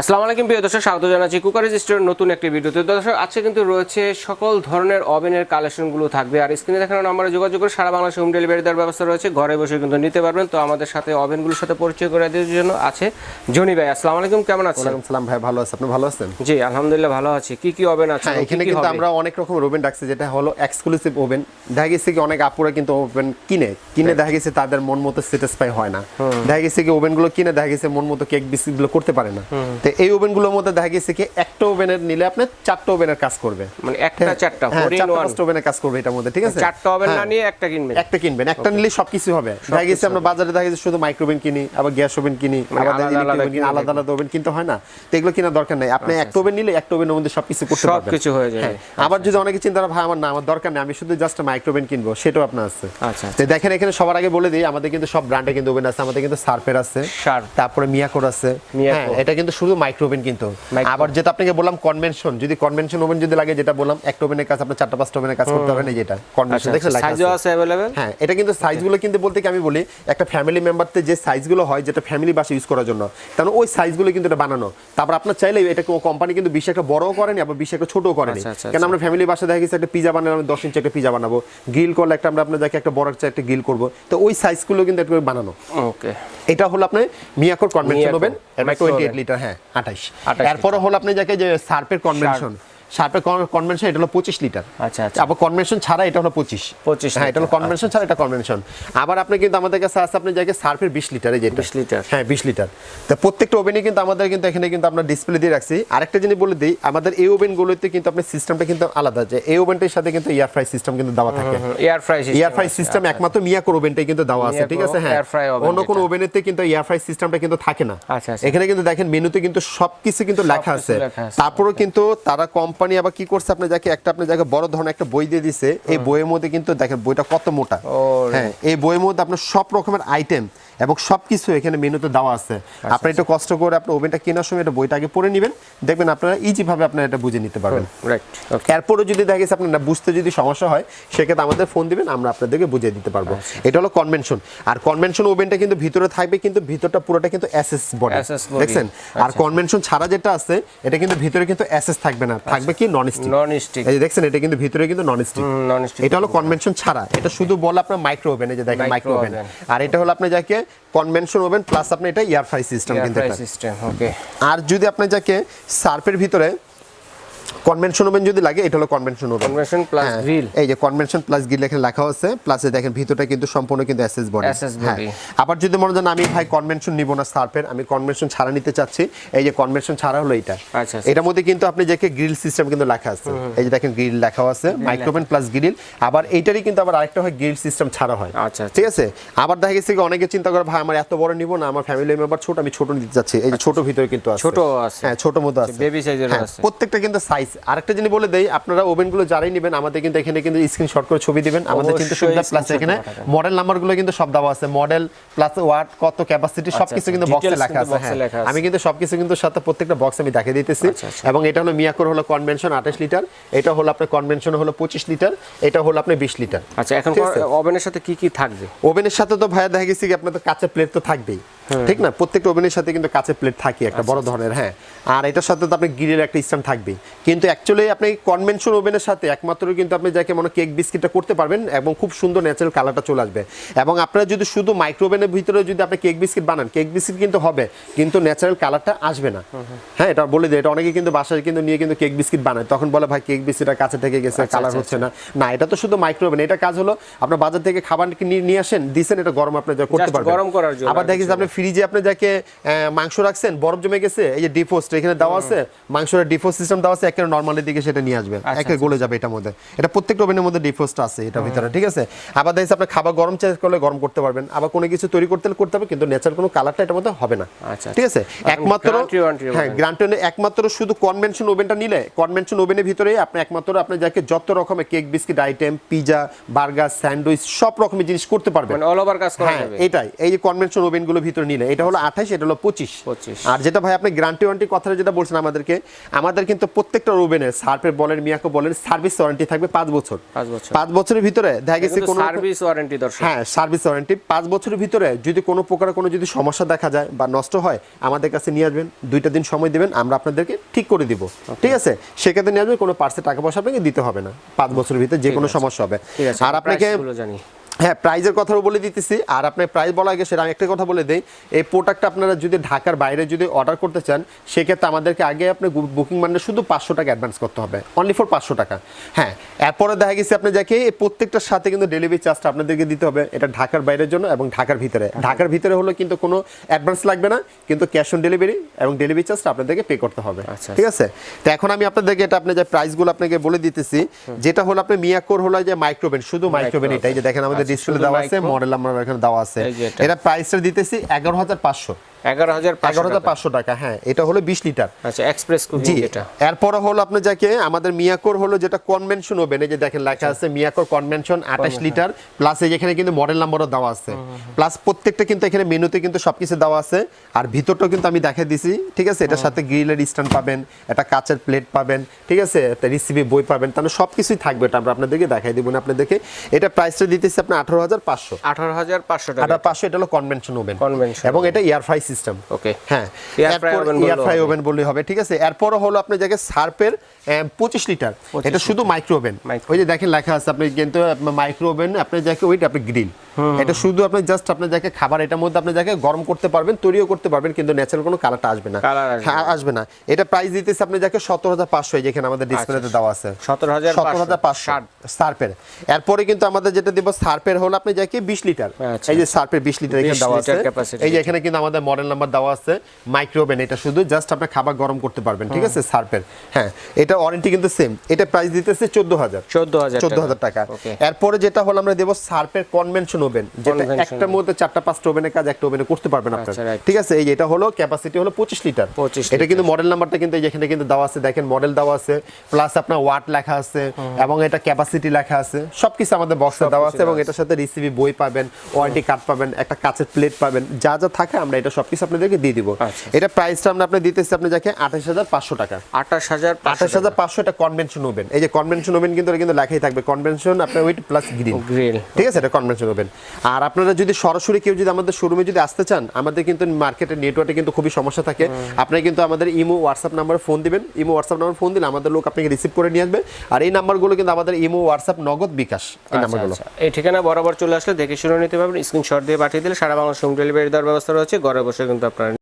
আসসালামু আলাইকুম প্রিয় দর্শক স্বাগত জানাচ্ছি কুকার রেজিস্টারের নতুন একটি ভিডিওতে। দর্শক আজকে কিন্তু রয়েছে সকল ধরনের ওভেনের কালেকশনগুলো থাকবে। আর স্ক্রিনে দেখানো নাম্বারে যোগাযোগ করে সারা বাংলাদেশে হোম ডেলিভারি দেওয়ার ব্যবস্থা রয়েছে। ঘরে বসে কিন্তু নিতে পারবেন। তো আমাদের সাথে ওভেনগুলোর সাথে পরিচয় করে দেওয়ার জন্য আছে জনি ভাই। আসসালামু আলাইকুম কেমন আছেন? সালাম ভাই ভালো আছে। আপনি ভালো আছেন? জি আলহামদুলিল্লাহ ভালো আছি। কি কি ওভেন আছে? হ্যাঁ এখানে কিন্তু আমরা অনেক রকম ওভেন রাখছি যেটা হলো এক্সক্লুসিভ ওভেন। দেখা গেছে কি অনেক আপুরা কিন্তু ওভেন কিনে। কিনে দেখা গেছে তাদের মন মতো স্যাটিসফাই হয় না। দেখা গেছে কি ওভেনগুলো কিনে দেখা গেছে মন মতো কেক বিস্কিটগুলো করতে পারে না। এই ওভেনগুলোর মধ্যে দেখা গেছে কি একটা ওভেনের নিলে আপনি চারটা ওভেনের কাজ করবে মানে একটা চারটা হ্যাঁ ফোর ইন চারটা ওয়ান পাঁচটা ওভেনের কাজ করবে এটার মধ্যে ঠিক আছে? চারটা ওভেন না হ্যাঁ। নিয়ে একটা কিনবেন। একটা কিনবেন একটা নিলে সবকিছু হবে। দেখা গেছে আমরা বাজারে দেখা গেছে শুধু মাইক্রোওভেন কিনি আবার গ্যাস ওভেন কিনি মানে আবার আলাদা আলাদা আলাদা ওভেন কিনতে হয় না। তো এগুলো কেনার দরকার নেই। আপনি একটা ওভেন নিলে একটা ওভেনের মধ্যে সবকিছু করতে পারবেন। সবকিছু হয়ে যাবে। হ্যাঁ, আবার যদি অনেকে চিন্তা করে, ভাই আমার না আমার দরকার নেই আমি শুধু জাস্ট মাইক্রোওভেন কিনবো সেটাও আপনার আছে। আচ্ছা তো দেখেন এখানে সবার আগে বলে দিই আমাদের কিন্তু সব ব্র্যান্ডে কিন্তু ওভেন আছে আমাদের কিন্তু সার্ফের আছে। তারপরে মিয়াকোর আছে। এটা কিন্তু শুধু মাইক্রোওভেন কিন্তু। আবার যেটা আপনাকে বললাম কনভেনশন যদি কনভেনশন ওভেন যদি লাগে যেটা বললাম একটা ওভেনের কাজ আপনি চারটা পাঁচটা ওভেনের কাজ করতে পারবেন এই যেটা কনভেনশন দেখছেন সাইজও আছে। আছে অ্যাভেলেবেল হ্যাঁ এটা কিন্তু সাইজগুলো কিন্তু বলতে কি আমি বলি একটা ফ্যামিলি মেম্বারতে যে সাইজগুলো হয় যেটা ফ্যামিলি বাসে ইউজ করার জন্য। কারণ ওই সাইজগুলো কিন্তু এটা বানানো। তারপর আপনার চাইলে এটা কোম্পানি কিন্তু বেশি একটা বড়ও করেনি আবার বেশি একটা ছোটও করেনি। আচ্ছা, আচ্ছা, কারণ আমরা ফ্যামিলি বাসা দেখা গেছে একটা পিজা বানালাম দশ ইঞ্চি একটা পিজা বানাবো। গ্রিল করলে একটা আমরা আপনার দেখে একটা বড় একটা একটা গ্রিল করব। তো ওই সাইজগুলো কিন্তু একটু বানানো। ওকে এটা হলো আপনার মিয়াকোর convention micro twenty eight litre হ্যাঁ। আঠাশ। 28 এরপরে হলো আপনি যাকে যে সার্পের কনভেনশন সার্পের কনভেনশন এটা হলো পঁচিশ লিটার। আচ্ছা আচ্ছা। আবার কনভেনশন ছাড়া এটা হলো পঁচিশ। 25 হ্যাঁ এটা হলো কনভেনশন ছাড়া এটা কনভেনশন আবার আপনি কিন্তু আমাদের কাছে আছে আপনি জায়গায় সার্ফের বিশ লিটার এই যেটা 20 লিটার। হ্যাঁ বিশ লিটার। তো প্রত্যেকটা ওভেনে কিন্তু আমাদের কিন্তু এখানে কিন্তু আমরা ডিসপ্লে দিয়ে রাখছি। আরেকটা জিনিস বলে দিই আমাদের এই ওভেনগুলোতে কিন্তু আপনার সিস্টেমটা কিন্তু আলাদা যে এই ওভেনটার সাথে কিন্তু এয়ার ফ্রাই সিস্টেম কিন্তু দেওয়া থাকে। Air fry air fry system একমাত্র মিয়াকোর ওভেনটাই কিন্তু দেওয়া আছে ঠিক আছে? হ্যাঁ। অন্য কোনো। ওভেনেতে কিন্তু এয়ার ফ্রাই সিস্টেমটা কিন্তু থাকে না। আচ্ছা, আচ্ছা। এখানে কিন্তু দেখেন মেনুতে কিন্তু সবকিছু কিন্তু লেখা আছে। তারপরেও কিন্তু তারা কোম্পানি আবার কি করছে? আপনি যাকে একটা আপনি যাকে বড় ধরনের একটা বই দিয়ে দিছে। এই বইয়ের মধ্যে কিন্তু দেখেন বইটা কত মোটা। হ্যাঁ এই বইয়ের মধ্যে আপনার সব রকমের আইটেম এবং সবকিছু এখানে মেনুতে দেওয়া আছে। আচ্ছা, আপনি একটু কষ্ট করে আপনার ওভেনটা কেনার সময় এটা বইটা আগে পড়ে নেবেন। দেখবেন আপনারা ইজি ভাবে আপনারা এটা বুঝে নিতে পারবেন। রাইট ওকে এরপরে যদি দেখা গেছে আপনার বুঝতে যদি সমস্যা হয় সেক্ষেত্রে আমাদের ফোন দিবেন আমরা আপনাদেরকে বুঝিয়ে দিতে পারব। আচ্ছা। এটা হলো কনভেনশন আর কনভেনশন ওভেনটা কিন্তু ভিতরে থাকবে কিন্তু ভিতরটা পুরোটা কিন্তু এসএস বডি দেখছেন? আর আচ্ছা। কনভেনশন ছাড়া যেটা আছে এটা কিন্তু ভিতরে কিন্তু এসএস থাকবে না থাকবে কি নন স্টিক নন স্টিক এই দেখছেন এটা কিন্তু ভিতরে কিন্তু নন স্টিক নন স্টিক এটা হলো কনভেনশন ছাড়া। এটা শুধু বলে আপনার মাইক্রো ওভেন যে দেখেন মাইক্রো ওভেন আর এটা হলো আপনি যাকে কনভেনশন ওভেন প্লাস আপনি এটা ইয়ার ফ্রাই সিস্টেম কিনতে পারেন। ফ্রাই সিস্টেম ওকে আর যদি আপনি যাকে সার্ফের ভিতরে কনভেনশন ওভেন যদি লাগে এটা হলো convention oven convention plus grill এই যে কনভেনশন প্লাস গ্রিল এখানে লেখা আছে প্লাস দেখেন ভিতরটা কিন্তু সম্পূর্ণ কিন্তু এসএস বডি SS body। আবার যদি মনে করেন আমি ভাই কনভেনশন নিব না সার্ফের আমি কনভেনশন ছাড়া নিতে চাচ্ছি এই যে কনভেনশন ছাড়া হলো এটা আচ্ছা, আচ্ছা। এটার মধ্যে কিন্তু আপনি যাকে গ্রিল সিস্টেম কিন্তু লেখা আছে। এই যে দেখেন গ্রিল লেখা আছে মাইক্রোওভেন প্লাস গ্রিল আবার এইটারই কিন্তু আবার আরেকটা হয় গ্রিল সিস্টেম ছাড়া হয়। আচ্ছা, আচ্ছা। ঠিক আছে? আবার দেখা গেছে কি অনেকে চিন্তা করে ভাই আমার এত বড় নিব না আমার ফ্যামিলি মেম্বার ছোট আমি ছোট নিতে চাচ্ছি। এই যে ছোট ভিতরে কিন্তু আছে ছোট আছে। হ্যাঁ ছোট মতো আছে। বেবি সাইজের হ্যাঁ, আছে। প্রত্যেকটা কিন্তু সাইজ আরেকটা জিনিস বলে দেই আপনারা ওভেনগুলো যারাই নেবেন আমাদের কিন্তু এখানে কিন্তু স্ক্রিনশট করে ছবি দিবেন। আমাদের কিন্তু সুবিধা প্লাস এখানে। মডেল নাম্বারগুলো কিন্তু সব দেওয়া আছে। মডেল প্লাস ওয়াট কত ক্যাপাসিটি সবকিছু আচ্ছা, কিন্তু বক্সে লেখা আছে। হ্যাঁ। আমি কিন্তু সবকিছু কিন্তু সাথে প্রত্যেকটা বক্স আমি দেখিয়ে দিতেছি। আচ্ছা, আচ্ছা। এবং এটা হলো মিয়াকোর হলো কনভেনশন আঠাশ লিটার এটা হলো আপনার কনভেনশন হলো পঁচিশ লিটার এটা হলো আপনার বিশ লিটার আচ্ছা এখন ওভেনের সাথে কি কি থাকবে? ওভেনের সাথে তো ভাইয়া দেখা গেছে কি আপনার তো কাঁচের প্লেট তো থাকবেই। ঠিক না? প্রত্যেকটা ওভেনের সাথে কিন্তু কাঁচের প্লেট থাকে একটা বড় ধরনের হ্যাঁ। আর এটার সাথে তো আপনি গ্রিলের একটা স্ট্যান্ড থাকবেই। কিন্তু অ্যাকচুয়ালি আপনি কনভেনশন ওভেনের সাথে একমাত্র কিন্তু আপনি যাকে মনে কেক বিস্কিটটা করতে পারবেন এবং খুব সুন্দর ন্যাচারাল কালারটা চলে আসবে। এবং আপনারা যদি শুধু মাইক্রো ওভেনের ভিতরে যদি আপনি কেক বিস্কিট বানান কেক বিস্কিট কিন্তু হবে কিন্তু ন্যাচারাল কালারটা আসবে না। হ্যাঁ এটা বলে দিই এটা অনেকে কিন্তু বাসায় কিন্তু নিয়ে কিন্তু কেক বিস্কিট বানায়। তখন বলে ভাই কেক বিস্কিটটা কাছে থেকে গেছে কালার আচ্ছা, হচ্ছে না। না এটা তো শুধু মাইক্রো ওভেন এটা কাজ হলো আপনার বাজার থেকে খাবার নিয়ে নিয়ে আসেন দিছেন এটা গরম আপনি যা করতে পারবেন। গরম করার জন্য আবার দেখেছি আপনি ফ্রিজে আপনি যাকে মাংস রাখছেন বরফ জমে গেছে এই যে ডিফোস্ট এখানে দেওয়া আছে মাংসের ডিফোস্ট সিস্টেম দেওয়া আছে একেবারে নর্মালের দিকে সেটা নিয়ে আসবে আচ্ছা, একে গলে যাবে এটার মধ্যে। এটা প্রত্যেকটা ওভেনের মধ্যে ডিফোস্ট আছে এটা ভিতরে ঠিক আছে? আবার দেখেছি আপনি খাবার গরম চেঞ্জ করলে গরম করতে পারবেন আবার কোনো কিছু তৈরি করতে করতে হবে কিন্তু ন্যাচারাল কোনো কালারটা এটার মধ্যে হবে না আচ্ছা, ঠিক আছে? একমাত্র হ্যাঁ। গ্রান্টনে একমাত্র শুধু কনভেনশন ওভেনটা নিলে কনভেনশন ওভেনের ভিতরে আপনি একমাত্র আপনি যাকে যত রকমের cake biscuit item pizza burger sandwich সব রকমের জিনিস করতে পারবেন। মানে অল ওভার কাজ করা হ্যাঁ যাবে। এটাই এই যে কনভেনশন ওভেনগুলো ভিতরে নিলে এটা হলো আঠাশ এটা হলো পঁচিশ। 25 আর যেটা ভাই আপনি গ্যারান্টি ওয়ারেন্টি কথাটা যেটা বলছেন আমাদেরকে আমাদের কিন্তু প্রত্যেকটা রুবেনের সার্ফের বলেন মিয়াকো বলেন সার্ভিস ওয়ারেন্টি থাকবে পাঁচ বছর। পাঁচ বছর। পাঁচ বছরের ভিতরে দেখা গেছে কোনো সার্ভিস ওয়ারেন্টি দর্শক। হ্যাঁ সার্ভিস ওয়ারেন্টি পাঁচ বছরের ভিতরে যদি কোনো প্রকার কোনো যদি সমস্যা দেখা যায় বা নষ্ট হয় আমাদের কাছে নিয়ে আসবেন দুইটা দিন সময় দিবেন আমরা আপনাদেরকে ঠিক করে দিব। ঠিক আছে? সেক্ষেত্রে নিয়ে আসবেন কোনো পার্সে টাকা পয়সা আপনাকে দিতে হবে না। পাঁচ বছরের ভিতরে যে কোনো সমস্যা হবে। আর আপনাকে জানি। হ্যাঁ প্রাইজের কথাও বলে দিতেছি। আর আপনার প্রাইস বলা আগে সেটা আমি একটা কথা বলে দেই। এই প্রোডাক্টটা আপনারা যদি ঢাকার বাইরে যদি অর্ডার করতে চান সেক্ষেত্রে আমাদেরকে আগে আপনি বুকিং মানে শুধু পাঁচশো টাকা অ্যাডভান্স করতে হবে। অনলি ফর পাঁচশো টাকা। হ্যাঁ এরপরে দেখা গেছে আপনি যাকে এই প্রত্যেকটার সাথে কিন্তু ডেলিভারি চার্জটা আপনাদেরকে দিতে হবে। এটা ঢাকার বাইরের জন্য এবং ঢাকার ভিতরে। ঢাকার ভিতরে হলো কিন্তু কোনো অ্যাডভান্স লাগবে না কিন্তু ক্যাশ অন ডেলিভারি এবং ডেলিভারি চার্জটা আপনাদেরকে পে করতে হবে। আচ্ছা, ঠিক আছে? তো এখন আমি আপনাদেরকে এটা আপনি যে প্রাইসগুলো আপনাকে বলে দিতেছি যেটা হলো আপনি মিয়াকোর হলো যে মাইক্রোভেন শুধু মাইক্রোভেন এটাই যে দেখেন আমাদের আচ্ছা, ডিসপ্লে দেওয়া আছে মডেল আমরা এখানে দেওয়া আছে। এটা। এটা প্রাইসটা দিতেছি এগারো হাজার পাঁচশো। এগারো হাজার এগারো হাজার পাঁচশো টাকা হ্যাঁ এটা হলো বিশ লিটার। আচ্ছা এক্সপ্রেস জি এটা এরপরে হলো আপনার যাকে আমাদের মিয়াকোর হলো যেটা কনভেনশন ওভেন এই যে দেখেন লেখা আছে মিয়াকোর কনভেনশন আঠাশ লিটার প্লাস এই এখানে কিন্তু মডেল নাম্বারও দেওয়া আছে। প্লাস প্রত্যেকটা কিন্তু এখানে মেনুতে কিন্তু সবকিছু দেওয়া আছে। আর ভিতরটাও কিন্তু আমি দেখে দিছি ঠিক আছে? এটার সাথে গ্রিলের স্ট্যান্ড পাবেন একটা কাচের প্লেট পাবেন ঠিক আছে? রিসিভি বই পাবেন তাহলে সব কিছুই থাকবে এটা আমরা আপনাদেরকে দেখাই দিব। না আপনাদেরকে এটা প্রাইসটা দিতেছি আপনার আঠারো হাজার পাঁচশো। আঠারো হাজার পাঁচশো টাকা। পাঁচশো এটা হলো কনভেনশন ওভেন এবং এটা ইয়ার ফ্রাই সিস্টেম ওকে হ্যাঁ এয়ার ফ্রাই। ওভেন বললেই হবে ঠিক আছে? এরপরও হলো আপনি যাকে সার্পের পঁচিশ লিটার। এটা শুধু মাইক্রো ওভেন ওই যে দেখেন লেখা আছে আপনি কিন্তু মাইক্রো ওভেন আপনি যাকে ওইটা আপনি গ্রিল এটা শুধু আপনি জাস্ট আপনার যাকে খাবার এটার মধ্যে আপনি যাকে গরম করতে পারবেন তৈরিও করতে পারবেন কিন্তু ন্যাচারাল কোনো কালারটা আসবে না। আসবে হ্যাঁ না। এটা প্রাইস দিতেছে আপনি যাকে সতেরো হাজার পাঁচশো যেখানে আমাদের ডিসপ্লেতে দেওয়া আছে। সতেরো হাজার সতেরো হাজার পাঁচশো। সার্পের এরপরে কিন্তু আমাদের যেটা দিব সার্পের হলো আপনি যাকে বিশ লিটার। আচ্ছা। এই যে সার্পের বিশ লিটার এখানে 20 দেওয়া আছে। এই যে এখানে কিন্তু আমাদের মডেল নাম্বার দেওয়া আছে মাইক্রোওভেন এটা শুধু জাস্ট আপনি খাবার গরম করতে পারবেন ঠিক আছে? সার্পের হ্যাঁ এটা ওয়ারেন্টি কিন্তু সেম এটা প্রাইস দিতেছে চোদ্দ হাজার। চোদ্দ হাজার চোদ্দ হাজার টাকা। এরপরে যেটা হলো আমরা দেবো সার্পের কনভেনশন ওভেন যেটা একটার মধ্যে চারটা পাঁচটা ওভেনের কাজ একটা ওভেনে করতে পারবেন আপনার। আচ্ছা, ঠিক আছে? এই এটা হলো ক্যাপাসিটি হলো পঁচিশ লিটার এটা কিন্তু মডেল নাম্বারটা কিন্তু এখানে কিন্তু দেওয়া আছে দেখেন মডেল দেওয়া আছে প্লাস আপনার ওয়াট লেখা আছে এবং এটা ক্যাপাসিটি লেখা আছে সবকিছু আমাদের বক্সে দেওয়া আছে এবং এটার সাথে রিসিভি বই পাবেন ওয়ারেন্টি কার্ড পাবেন একটা কাঁচের প্লেট পাবেন যা যা থাকে আমরা এটা সবকিছু আপনাদেরকে দিয়ে দিব। আচ্ছা। এটা প্রাইসটা আমরা আপনি দিতেছি আপনি যাকে আঠাশ হাজার পাঁচশো টাকা। আঠাশ হাজার আঠাশ হাজার পাঁচশো এটা কনভেনশন ওভেন এই যে কনভেনশন ওভেন কিন্তু এটা কিন্তু লেখাই থাকবে কনভেনশন আপনার উইথ প্লাস গ্রিল ঠিক আছে? এটা কনভেনশন ওভেন আর আপনারা যদি সরাসরি কেউ যদি আমাদের শোরুমে যদি আসতে চান আমাদের কিন্তু মার্কেটের নেটওয়ার্কে কিন্তু খুবই সমস্যা থাকে। আপনারা কিন্তু আমাদের ইমো হোয়াটসঅ্যাপ নাম্বারে ফোন দিবেন। ইমো হোয়াটসঅ্যাপ নাম্বার ফোন দিলে আমাদের লোক আপনাকে রিসিভ করে নিয়ে আসবে। আর এই নাম্বারগুলো কিন্তু আমাদের ইমো হোয়াটসঅ্যাপ নগদ বিকাশ এই নাম্বারগুলো আচ্ছা, এই ঠিকানা বরাবর চলে আসলে দেখে শুনে নিতে পারবেন। স্ক্রিনশট দিয়ে পাঠিয়ে দিলে সারা বাংলা হোম ডেলিভারি দেওয়ার ব্যবস্থা রয়েছে। ঘরে বসে কিন্তু আপনারা